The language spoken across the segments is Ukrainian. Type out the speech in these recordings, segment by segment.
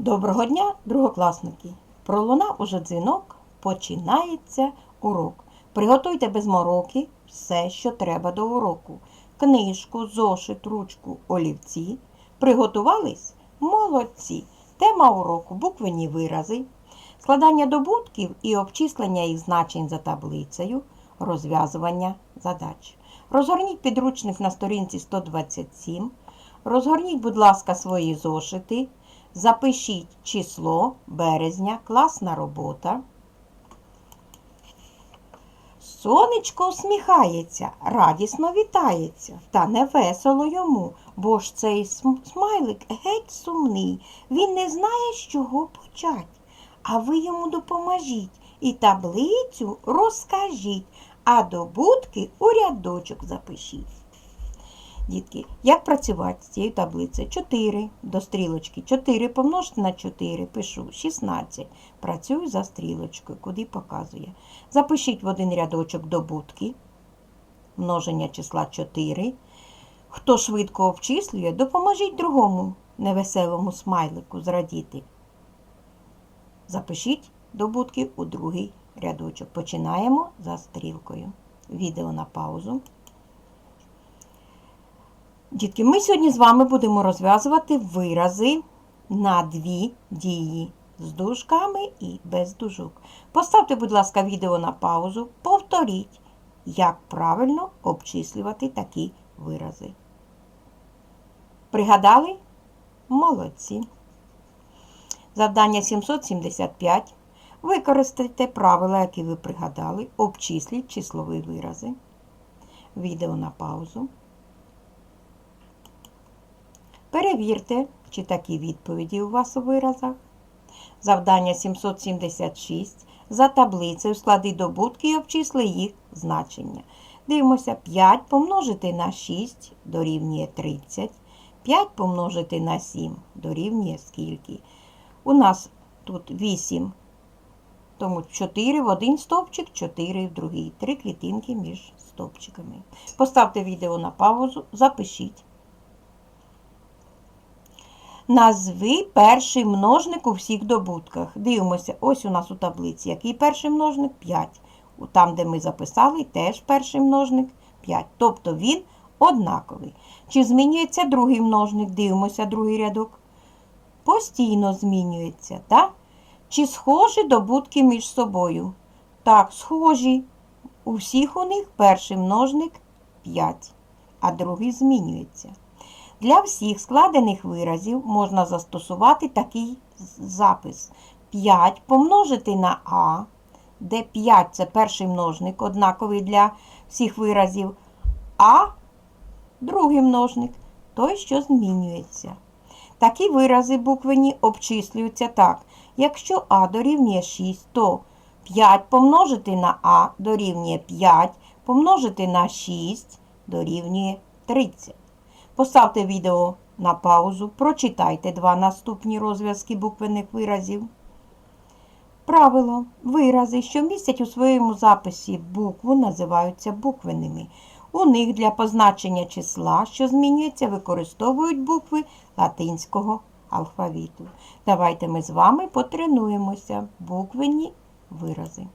Доброго дня, другокласники! Пролунав уже дзвінок, починається урок. Приготуйте без мороки все, що треба до уроку. Книжку, зошит, ручку, олівці. Приготувались? Молодці! Тема уроку буквені вирази, складання добутків і обчислення їх значень за таблицею, розв'язування задач. Розгорніть підручник на сторінці 127. Розгорніть, будь ласка, свої зошити. Запишіть число березня, класна робота. Сонечко усміхається, радісно вітається, та не весело йому, бо ж цей смайлик геть сумний. Він не знає, з чого почать. А ви йому допоможіть і таблицю розкажіть, а добутки у рядочок запишіть. Дітки, як працювати з цією таблицею? 4 до стрілочки. 4 помножити на 4, пишу 16. Працюю за стрілочкою, куди показує. Запишіть в один рядочок добутки. Множення числа 4. Хто швидко обчислює, допоможіть другому невеселому смайлику зрадіти. Запишіть добутки у другий рядочок. Починаємо за стрілкою. Відео на паузу. Дітки, ми сьогодні з вами будемо розв'язувати вирази на дві дії з дужками і без дужок. Поставте, будь ласка, відео на паузу, повторіть, як правильно обчислювати такі вирази. Пригадали? Молодці. Завдання 775. Використайте правила, які ви пригадали, обчисліть числові вирази. Відео на паузу. Перевірте, чи такі відповіді у вас у виразах. Завдання 776. За таблицею склади добутки і обчисли їх значення. Дивимося, 5 помножити на 6 дорівнює 30. 5 помножити на 7 дорівнює скільки? У нас тут 8. Тому 4 в один стовпчик, 4 в другий. Три клітинки між стовпчиками. Поставте відео на паузу, запишіть. Назви перший множник у всіх добутках. Дивимося, ось у нас у таблиці. Який перший множник? 5. Там, де ми записали, теж перший множник 5. Тобто він однаковий. Чи змінюється другий множник? Дивимося, другий рядок. Постійно змінюється, так? Чи схожі добутки між собою? Так, схожі. У всіх у них перший множник 5, а другий змінюється. Для всіх складених виразів можна застосувати такий запис. 5 помножити на А, де 5 це перший множник, однаковий для всіх виразів, а другий множник той, що змінюється. Такі вирази буквені обчислюються так. Якщо А дорівнює 6, то 5 помножити на А дорівнює 5, помножити на 6 дорівнює 30. Поставте відео на паузу, прочитайте два наступні розв'язки буквених виразів. Правило. Вирази, що містять у своєму записі букву, називаються буквеними. У них для позначення числа, що змінюється, використовують букви латинського алфавіту. Давайте ми з вами потренуємося. Буквенні вирази.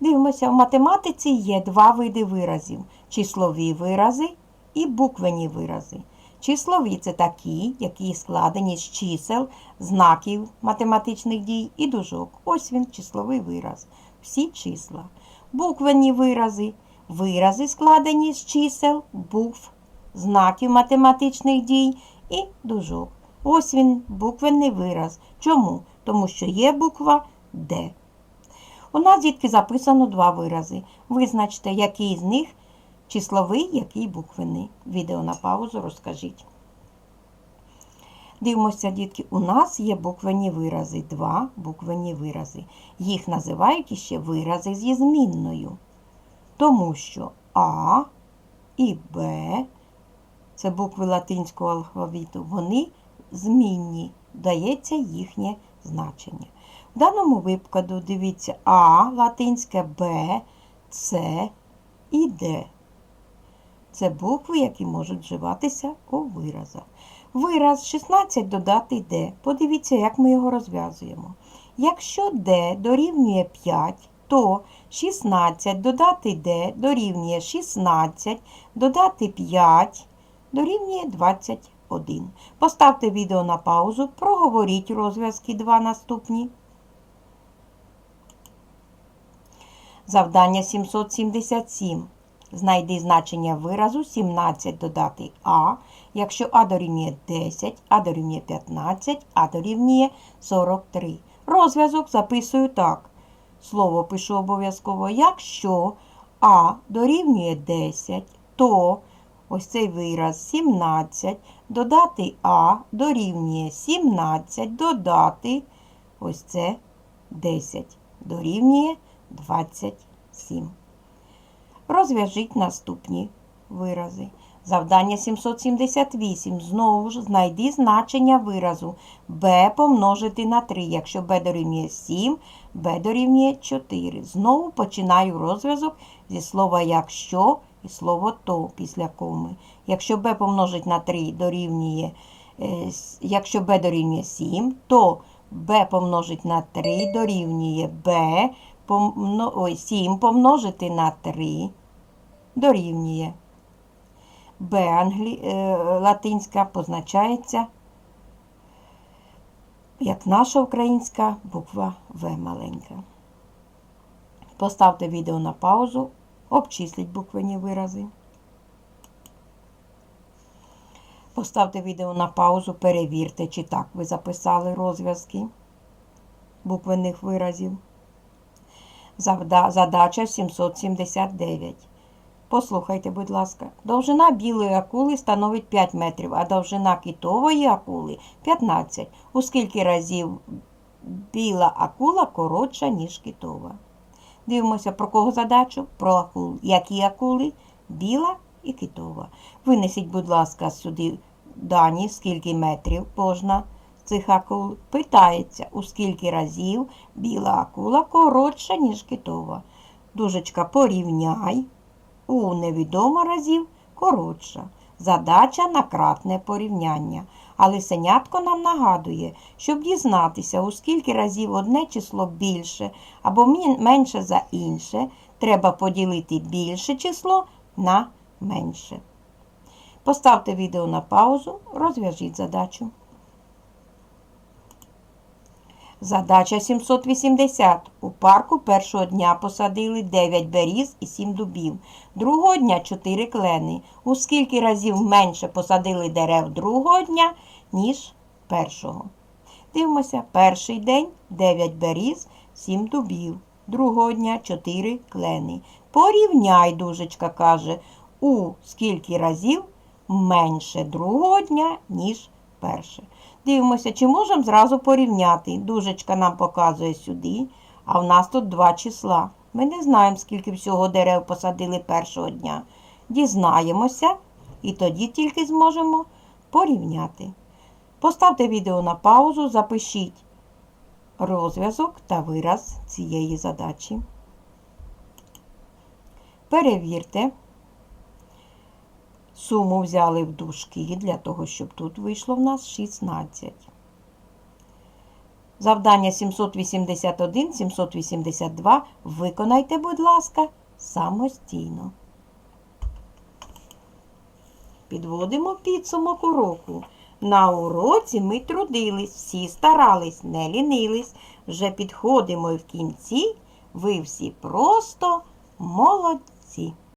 Дивимося, в математиці є два види виразів: числові вирази і буквені вирази. Числові це такі, які складені з чисел, знаків математичних дій і дужок. Ось він, числовий вираз. Всі числа. Буквені вирази вирази складені з чисел, букв, знаків математичних дій і дужок. Ось він, буквенний вираз. Чому? Тому що є буква Д. У нас, дітки, записано два вирази. Визначте, який з них числовий, який буквений. Відео на паузу розкажіть. Дивимося, дітки, у нас є буквені вирази, два буквені вирази. Їх називають іще вирази зі змінною. Тому що А і Б, це букви латинського алфавіту, вони змінні, дається їхнє значення. В даному випадку дивіться А латинське, Б, С і Д. Це букви, які можуть вживатися у виразах. Вираз 16 додати d. Подивіться, як ми його розв'язуємо. Якщо d дорівнює 5, то 16 додати d дорівнює 16, додати 5 дорівнює 21. Поставте відео на паузу, проговоріть розв'язки 2 наступні. Завдання 777. Знайди значення виразу 17 додати А, якщо А дорівнює 10, А дорівнює 15, А дорівнює 43. Розв'язок записую так. Слово пишу обов'язково. Якщо А дорівнює 10, то ось цей вираз 17 додати А дорівнює 17, додати ось це 10 дорівнює 27. Розв'яжіть наступні вирази. Завдання 778. Знову ж знайди значення виразу b помножити на 3. Якщо b дорівнює 7, b дорівнює 4. Знову починаю розв'язок зі слова якщо і слово то після коми. Якщо b помножить на 3 дорівнює, е, якщо b дорівнює 7, то b помножить на 3 дорівнює b, помно, ой, 7 помножити на 3 дорівнює. Б англі... е, латинська позначається як наша українська буква В маленька. Поставте відео на паузу, обчисліть буквені вирази. Поставте відео на паузу, перевірте, чи так ви записали розв'язки буквених виразів. Задача 779. Послухайте, будь ласка. Довжина білої акули становить 5 метрів, а довжина китової акули 15. У скільки разів біла акула коротша, ніж китова? Дивимося, про кого задачу? Про акул. Які акули? Біла і китова. Винесіть, будь ласка, сюди дані, скільки метрів кожна цих акул. Питається, у скільки разів біла акула коротша, ніж китова. Дужечка порівняй. У невідомо разів коротша. Задача на кратне порівняння. Але синятко нам нагадує, щоб дізнатися, у скільки разів одне число більше або менше за інше, треба поділити більше число на менше. Поставте відео на паузу, розв'яжіть задачу. Задача 780. У парку першого дня посадили 9 беріз і 7 дубів. Другого дня 4 клени. У скільки разів менше посадили дерев другого дня, ніж першого. Дивимося, перший день 9 беріз, 7 дубів. Другого дня 4 клени. Порівняй, дужечка каже, у скільки разів менше другого дня, ніж перше. Дивимося, чи можемо зразу порівняти. Дужечка нам показує сюди, а в нас тут два числа. Ми не знаємо, скільки всього дерев посадили першого дня. Дізнаємося і тоді тільки зможемо порівняти. Поставте відео на паузу, запишіть розв'язок та вираз цієї задачі. Перевірте. Суму взяли в дужки для того, щоб тут вийшло в нас 16. Завдання 781, 782 виконайте, будь ласка, самостійно. Підводимо підсумок уроку. На уроці ми трудились, всі старались, не лінились. Вже підходимо і в кінці. Ви всі просто молодці.